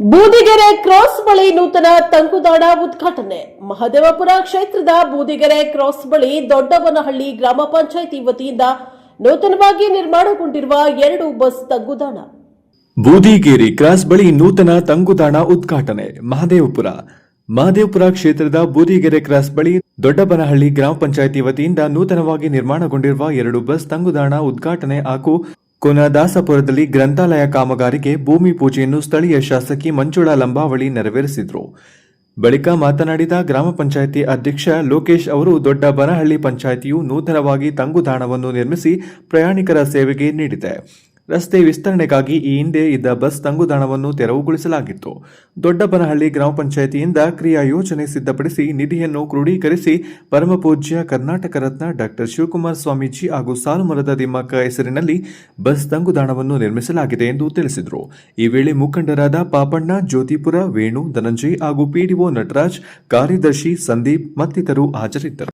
Budigere cross ಬಳಿ ನೂತನ ತಂಗುದಾಣ ಉದ್ಘಾಟನೆ. ಮಹದೇವಪುರ ಕ್ಷೇತ್ರದ ಬೂದಿಗೆರೆ ಕ್ರಾಸ್ ಬಳಿ ದೊಡ್ಡವನಹಳ್ಳಿ ಗ್ರಾಮ ಪಂಚಾಯಿತಿ ವತಿಯಿಂದ ನೂತನವಾಗಿ ನಿರ್ಮಾಣಗೊಂಡಿರುವ ಎರಡು ಬಸ್ ತಂಗುದಾಣ. ಬೂದಿಗೇರಿ ಕ್ರಾಸ್ ಬಳಿ ನೂತನ ತಂಗುದಾಣ ಉದ್ಘಾಟನೆ. ಮಹದೇವಪುರ. ಮಹದೇವಪುರ ಕ್ಷೇತ್ರದ ಬೂದಿಗೆರೆ ಕ್ರಾಸ್ ಬಳಿ ದೊಡ್ಡಬನಹಳ್ಳಿ ಗ್ರಾಮ ಪಂಚಾಯಿತಿ ವತಿಯಿಂದ ನೂತನವಾಗಿ ನಿರ್ಮಾಣಗೊಂಡಿರುವ ಎರಡು ಬಸ್ ತಂಗುದಾಣ ಉದ್ಘಾಟನೆ ಹಾಗೂ ಕೊನದಾಸಪುರದಲ್ಲಿ ಗ್ರಂಥಾಲಯ ಕಾಮಗಾರಿಗೆ ಭೂಮಿ ಪೂಜೆಯನ್ನು ಸ್ಥಳೀಯ ಶಾಸಕಿ ಮಂಜುಳಾ ಲಂಬಾವಳಿ ನೆರವೇರಿಸಿದರು. ಬಳಿಕ ಮಾತನಾಡಿದ ಗ್ರಾಮ ಪಂಚಾಯಿತಿ ಅಧ್ಯಕ್ಷ ಲೋಕೇಶ್ ಅವರು, ದೊಡ್ಡ ಬನಹಳ್ಳಿ ಪಂಚಾಯಿತಿಯು ನೂತನವಾಗಿ ತಂಗುದಾಣವನ್ನು ನಿರ್ಮಿಸಿ ಪ್ರಯಾಣಿಕರ ಸೇವೆಗೆ ನೀಡಿದೆ. ರಸ್ತೆ ವಿಸ್ತರಣೆಗಾಗಿ ಈ ಹಿಂದೆ ಇದ್ದ ಬಸ್ ತಂಗುದಾಣವನ್ನು ತೆರವುಗೊಳಿಸಲಾಗಿತ್ತು. ದೊಡ್ಡಬನಹಳ್ಳಿ ಗ್ರಾಮ ಪಂಚಾಯಿತಿಯಿಂದ ಕ್ರಿಯಾ ಯೋಜನೆ ಸಿದ್ಧಪಡಿಸಿ ನಿಧಿಯನ್ನು ಕ್ರೋಢೀಕರಿಸಿ ಪರಮಪೂಜ್ಯ ಕರ್ನಾಟಕ ರತ್ನ ಡಾಕ್ಟರ್ ಶಿವಕುಮಾರ್ ಸ್ವಾಮೀಜಿ ಹಾಗೂ ಸಾಲುಮರದ ತಿಮ್ಮಕ್ಕ ಹೆಸರಿನಲ್ಲಿ ಬಸ್ ತಂಗುದಾಣವನ್ನು ನಿರ್ಮಿಸಲಾಗಿದೆ ಎಂದು ತಿಳಿಸಿದರು. ಈ ವೇಳೆ ಮುಖಂಡರಾದ ಪಾಪಣ್ಣ, ಜ್ಯೋತಿಪುರ, ವೇಣು, ಧನಂಜಯ್ ಹಾಗೂ ಪಿಡಿಒ ನಟರಾಜ್, ಕಾರ್ಯದರ್ಶಿ ಸಂದೀಪ್ ಮತ್ತಿತರರು ಹಾಜರಿದ್ದರು.